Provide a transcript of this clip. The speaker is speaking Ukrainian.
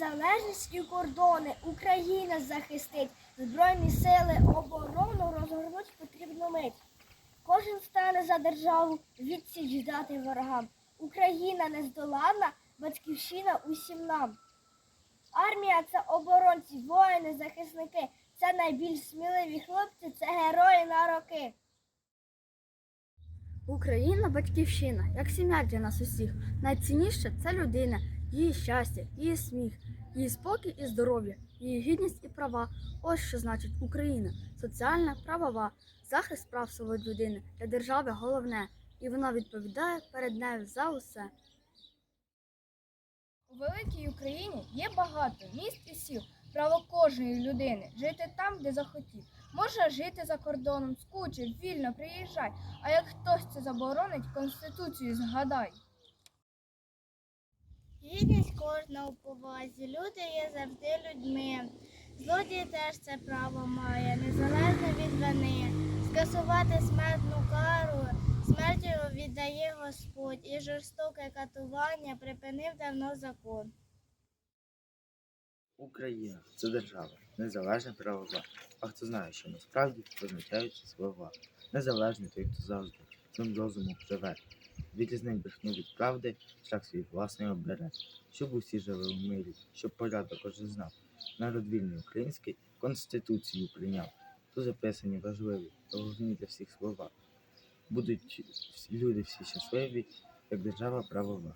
Незалежність і кордони Україна захистить. Збройні сили оборону розгорнуть потрібну мить. Кожен стане за державу відсіч дати ворогам. Україна нездоланна, батьківщина усім нам. Армія це оборонці, воїни, захисники. Це найбільш сміливі хлопці, це герої на роки. Україна батьківщина, як сім'я для нас усіх. Найцінніше це людина, її щастя, її сміх, її спокій і здоров'я, її гідність і права. Ось що значить Україна, соціальна, правова, захист прав свобод людини для держави головне, і вона відповідає перед нею за усе. У великій Україні є багато міст і сіл. Право кожної людини жити там, де захотів. Може жити за кордоном, скучив, вільно приїжджай. А як хтось це заборонить, конституцію згадай. Гідність кожного повазі. Люди є завжди людьми. Злодій теж це право має, незалежно від вини. Скасувати смертну кару, смертю віддає Господь, і жорстоке катування припинив давно закон. Україна це держава, незалежна правова. А хто знає, що насправді означають слова. Незалежний той, хто завжди цим розумом живе. Відрізнить брехню від правди, шлях свій власний обере. Щоб усі жили в мирі, щоб порядок кожен знав. Народ вільний український конституцію прийняв. Тут записані важливі, головні для всіх слова. Будуть люди всі щасливі, як держава правова.